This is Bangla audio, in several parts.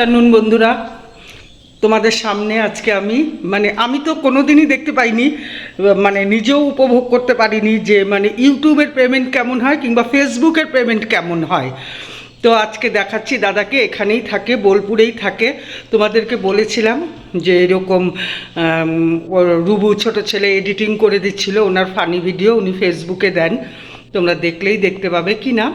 আফটারনুন বন্ধুরা। তোমাদের সামনে আজকে আমি মানে আমি তো কোনোদিনই দেখতে পাইনি মানে নিজেও উপভোগ করতে পারিনি যে মানে ইউটিউবের পেমেন্ট কেমন হয় কিংবা ফেসবুকের পেমেন্ট কেমন হয়। তো আজকে দেখাচ্ছি, দাদাকে এখানেই থাকে, বোলপুরেই থাকে। তোমাদেরকে বলেছিলাম যে, এরকম রুবু ছোট ছেলে এডিটিং করে দিচ্ছিল, ওনার ফানি ভিডিও উনি ফেসবুকে দেন। তোমরা দেখলেই দেখতে পাবে কি না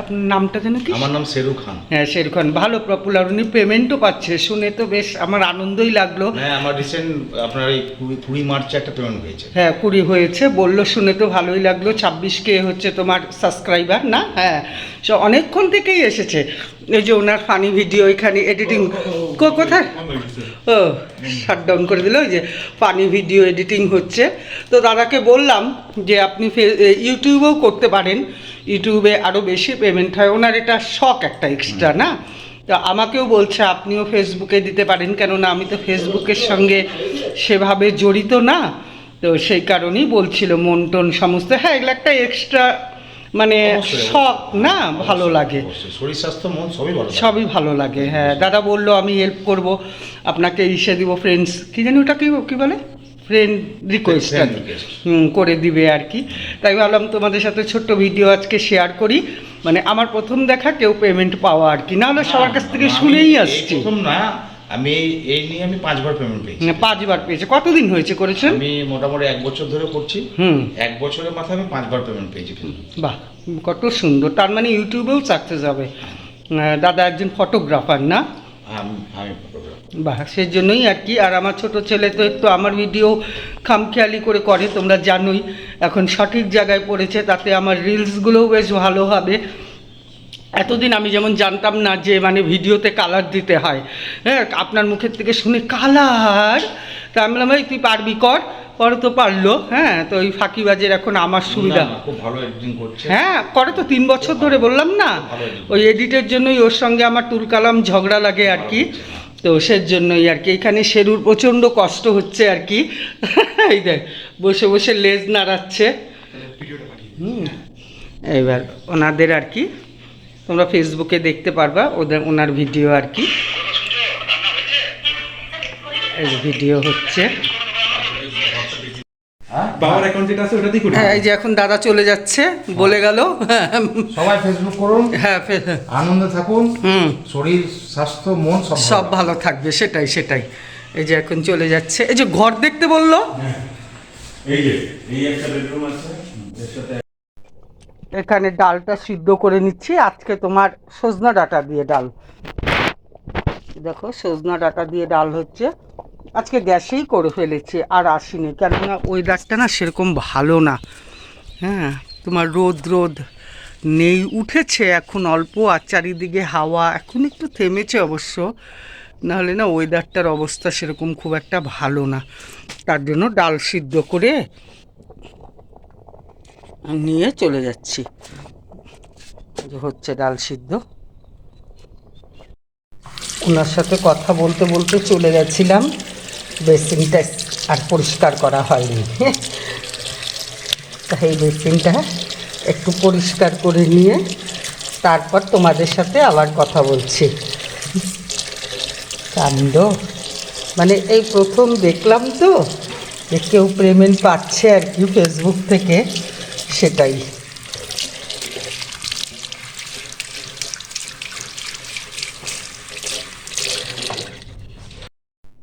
আপনার নামটা যেন কি আমার নাম শেরু খান। হ্যাঁ সেরকম ভালো পপুলার উনি পেমেন্টও পাচ্ছে। শুনে তো বেশ আমার আনন্দই লাগল। হ্যাঁ আমার রিসেন্ট আপনার এই কুড়ি কুড়ি মার্চে একটা পেমেন্ট হয়েছে। হ্যাঁ কুড়ি হয়েছে। বলল শুনে তো ভালোই লাগল। ছাব্বিশ কে হচ্ছে তোমার সাবস্ক্রাইবার না? হ্যাঁ। সে অনেকক্ষণ থেকেই এসেছে। এই যে ওনার ফানি ভিডিও এখানে এডিটিং কোথায়? ও শাটডাউন করে দিল ওই যে পানি ভিডিও এডিটিং হচ্ছে। তো দাদাকে বললাম যে আপনি ফে- ইউটিউবেও করতে পারেন। ইউটিউবে আরও বেশি পেমেন্ট হয়। ওনার এটা শখ একটা এক্সট্রা না? তো আমাকেও বলছে আপনিও ফেসবুকে দিতে পারেন কেননা আমি তো ফেসবুকের সঙ্গে সেভাবে জড়িত না। তো সেই কারণেই বলছিল মন টন সমস্ত হ্যাঁ এগুলো একটা এক্সট্রা মানে শখ না ভালো লাগে। শরীর স্বাস্থ্য মন সবই ভালো সবই ভালো লাগে হ্যাঁ। দাদা বলল আমি হেল্প করব আপনাকে ইসে দিব ফ্রেন্ডস কি জানি ওটা কি কী বলে? ফ্রেন্ড রিকোয়েস্ট করে দিবে আর কি। তাই ভাবলাম তোমাদের সাথে ছোট্ট ভিডিও আজকে শেয়ার করি। মানে আমার প্রথম দেখা কেউ পেমেন্ট পাওয়া আর কি। না হলে সবার কাছ থেকে শুনেই আসছি। প্রথম না আমি এই- নিয়ে আমি পাঁচবার পেমেন্ট পেয়েছি। মানে পাঁচবার পেয়েছে। কতদিন হয়েছে করেছেন? আমি মোটামুটি এক বছর ধরে করছি। হুম। এক বছরের মাথায় আমি পাঁচবার পেমেন্ট পেয়েছি কিন্তু। বাহ কত সুন্দর। তার মানে ইউটিউবেও সাকসেস হবে। দাদা একজন ফটোগ্রাফার না? আমি বাহ সেই জন্যই আর কি। আর আমার ছোট ছেলে তো একটু আমার ভিডিও খামখেয়ালি করে করে তোমরা জানোই। এখন সঠিক জায়গায় পড়েছে তাতে আমার রিলসগুলোও বেশ ভালো হবে। এতদিন আমি যেমন জানতাম না যে মানে ভিডিওতে কালার দিতে হয়। হ্যাঁ আপনার মুখের থেকে শুনে কালার তা আমি বললাম ভাই তুই পারবি কর। পরে তো পারল হ্যাঁ তো ওই ফাঁকিবাজের এখন আমার সুবিধা। না, না, খুব ভালো এডিটিং করছে। হ্যাঁ করে তো তিন বছর ধরে বললাম না। ওই এডিটের জন্যই ওর সঙ্গে আমার তুলকালাম ঝগড়া লাগে আর কি। তো সের জন্যই আর কি। এখানে শেরুর প্রচণ্ড কষ্ট হচ্ছে আর কি। এই দেখ বসে বসে লেজ নাড়াচ্ছে। হুম এবার ওনাদের আর কি তোমরা ফেসবুকে দেখতে পারবা ওদের ওনার ভিডিও আর কি। এই ভিডিও হচ্ছে। বাবার অ্যাকাউন্ট যেটা আছে ওটাতেই করি। হ্যাঁ এই যে এখন দাদা চলে যাচ্ছে বলে গেল। সবাই ফেসবুক করুন। হ্যাঁ আনন্দে থাকুন। হুম। শরীর স্বাস্থ্য মন সব ভালো। সব ভালো থাকবে সেটাই সেটাই। এই যে এখন চলে যাচ্ছে। এই যে ঘর দেখতে বলল। এই যে এই একটা বেডরুম আছে। এর সাথে এখানে ডালটা সিদ্ধ করে নিচ্ছি। আজকে তোমার সজনা ডাটা দিয়ে ডাল। দেখো, সজনা ডাটা দিয়ে ডাল হচ্ছে। আজকে গ্যাসেই করে ফেলেছি, আর আসিনি। কেননা ওয়েদারটা না সেরকম ভালো না। হ্যাঁ তোমার রোদ রোদ নেই, উঠেছে এখন অল্প, আর চারিদিকে হাওয়া। এখন একটু থেমেছে অবশ্য। নাহলে না ওয়েদারটার অবস্থা সেরকম খুব একটা ভালো না। তার জন্য ডাল সিদ্ধ করে নিয়ে চলে যাচ্ছি। হচ্ছে ডাল সিদ্ধ। ওনার সাথে কথা বলতে বলতে চলে গেছিলাম। বেসিনটা আর পরিষ্কার করা হয়নি। তাই বেসিনটা একটু পরিষ্কার করে নিয়ে তারপর তোমাদের সাথে আবার কথা বলছি। কাণ্ড। মানে এই প্রথম দেখলাম তো যে কেউ পেমেন্ট পাচ্ছে আর কি ফেসবুক থেকে। সেটাই।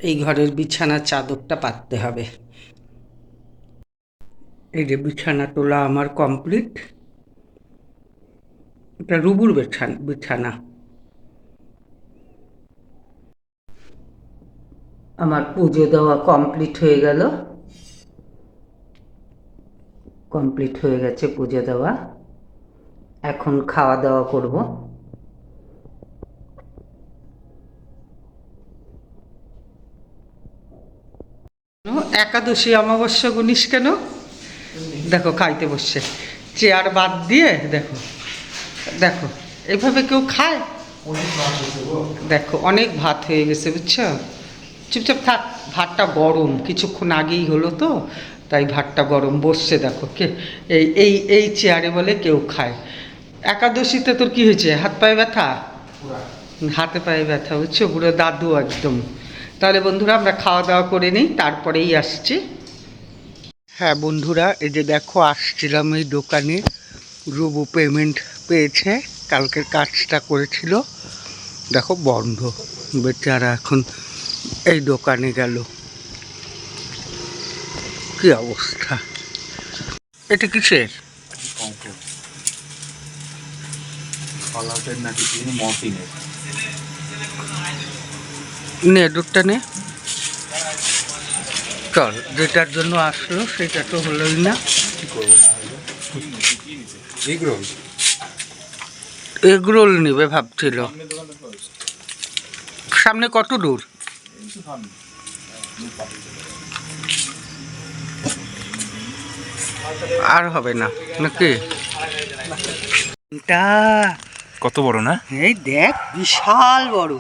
এই ঘরের বিছানার চাদরটা পাততে হবে। এই যে বিছানা তোলা আমার কমপ্লিট। এটা রুবুর বিছানা বিছানা। আমার পুজো দেওয়া কমপ্লিট হয়ে গেল। কমপ্লিট হয়ে গেছে পুজো দেওয়া। এখন খাওয়া দাওয়া করব। একাদশী অমাবস্যা গুনিস কেন? দেখো খাইতে বসছে। চেয়ার বাদ দিয়ে দেখো দেখো এভাবে কেউ খায়? দেখো অনেক ভাত হয়ে গেছে বুঝছ? চুপচাপ থাক ভাতটা গরম কিছুক্ষণ আগেই হলো তো। তাই ভাতটা গরম বসছে দেখো কে? এই এই এই চেয়ারে বলে কেউ খায়। একাদশীতে তোর কি হয়েছে? হাত পায়ে ব্যথা? হাতে পায়ে ব্যথা হচ্ছে পুরো দাদু একদম। তাহলে বন্ধুরা আমরা খাওয়া দাওয়া করে নিই তারপরেই আসছি। হ্যাঁ বন্ধুরা এই যে দেখো আসছিলাম এই দোকানে। রুবু পেমেন্ট পেয়েছে কালকের কাজটা করেছিল। দেখো বন্ধ বেচারা এখন এই দোকানে গেল। কি অবস্থা? এটা কিসের? নাকি তিনি নে দুধটা নে। চল যেটার জন্য আসলো সেটা তো হলোই না। কি করব? না এগ রোল এগ রোল নেবে ভাবছিল। সামনে কত দূর? আর হবে না নাকি? তা কত বড় না? এই দেখ বিশাল বড়।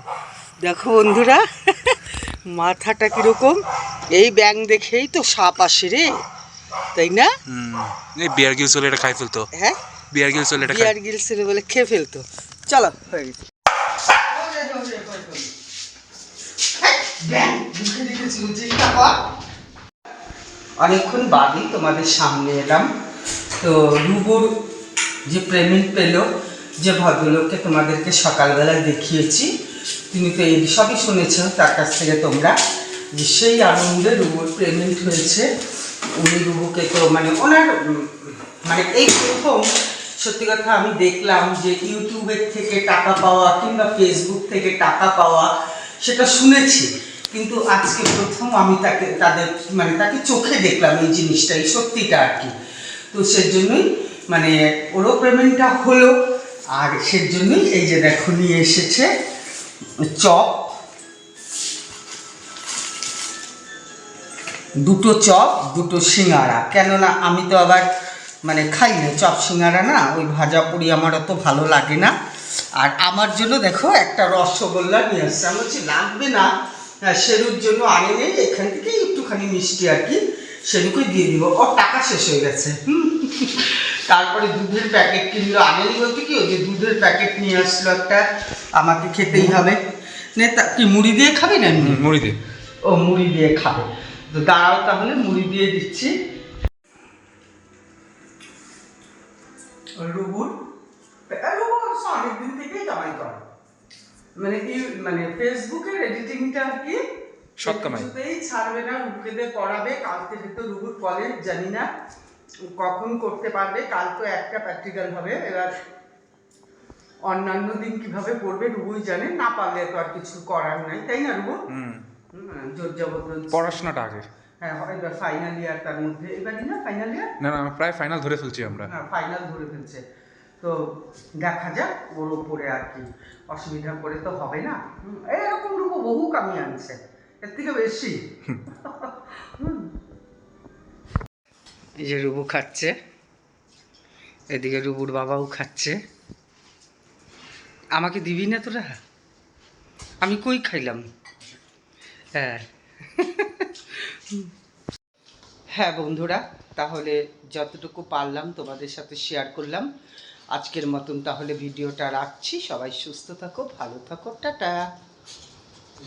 দেখো বন্ধুরা মাথাটা কীরকম? এই ব্যাং দেখেই তো সাপ আসে রে তাই না? এই বিয়ার গিলস হলে এটা খাই ফেলতো। হ্যাঁ? বিয়ার গিলস হলে এটা খাই। বিয়ার গিলসের বলে খেয়ে ফেলতো। চলো হয়ে গেছে। অনেকক্ষণ বাদেই তোমাদের সামনে এলাম। তো রুবুর যে পেমেন্ট পেল, যে ভদ্রলোককে তোমাদেরকে সকালবেলা দেখিয়েছি, তিনি তো এই সবই শুনেছ তার কাছ থেকে তোমরা যে সেই আনন্দে রুবুর পেমেন্ট হয়েছে। উনি রুবুকে তো মানে ওনার মানে এই প্রথম, সত্যি কথা আমি দেখলাম যে ইউটিউবের থেকে টাকা পাওয়া কিংবা ফেসবুক থেকে টাকা পাওয়া, সেটা শুনেছি। কিন্তু আজকে প্রথম আমি তাকে, তাদের মানে তাকে চোখে দেখলাম এই জিনিসটা, এই সত্যিটা আর কি। তো সেজন্যই মানে ওরও পেমেন্টটা হলো, আর সেজন্যই এই যে দেখো, নিয়ে এসেছে চপ। দুটো চপ, দুটো সিঙ্গারা। কেননা আমি তো আবার মানে খাই না, চপ সিঙ্গারা না, ওই ভাজা পুরি আমার অত ভালো লাগে না। আর আমার জন্য দেখো একটা রসগোল্লা নিয়ে আসছে আমি বলছি, লাগবে না। হ্যাঁ, সেরুর জন্য আনে নেই এখান থেকে একটুখানি মিষ্টি আর কি সেরুকে দিয়ে দিব। ওর টাকা শেষ হয়ে গেছে। তারপরে দুধের প্যাকেট কিনলো আনেনি বলতে কি ওই যে দুধের প্যাকেট নিয়ে আসলো একটা আমাকে খেতেই হবে। নে তা কি মুড়ি দিয়ে খাবে না মুড়ি দিয়ে। ও মুড়ি দিয়ে খাবে। তো দাঁড়াও তাহলে মুড়ি দিয়ে দিচ্ছি। রুবুর রুবুর অনেকদিন থেকেই কামাই করে। মানে ইউ- মানে ফেসবুকের এডিটিংটা কি সৎ কামাই। ছাড়বে না রুবুকে পড়াবে কাল থেকে তো রুবুর কলেজ জানি না কখন করতে পারবে কাল তো একটা প্র্যাকটিক্যাল হবে এবার অন্যান্য দিন কীভাবে পড়বে রুবুই জানে না পারলে তো আর কিছু করার নাই তাই না রুবু? জোর জবরদস্ত। পড়াশোনাটা আগে হ্যাঁ এবার ফাইনাল ইয়ার তার মধ্যে এবারই না ফাইনাল ইয়ার না না প্রায় ফাইনাল ধরে ফেলছি আমরা। না ফাইনাল ধরে ফেলছে। তো দেখা যাক, ওর উপরে আর কি অসুবিধা করে তো হবে না। এরকম রূপ বহু কামিয়ে আনছে, এর থেকে বেশি। এই যে রুবু খাচ্ছে, এদিকে রুবুর বাবাও খাচ্ছে। আমাকে দিবি না তোরা? আমি কই খাইলাম? হ্যাঁ। হ্যাঁ বন্ধুরা, তাহলে যতটুকু পারলাম তোমাদের সাথে শেয়ার করলাম। আজকের মতন তাহলে ভিডিওটা রাখছি। সবাই সুস্থ থাকো ভালো থাকো টাটা।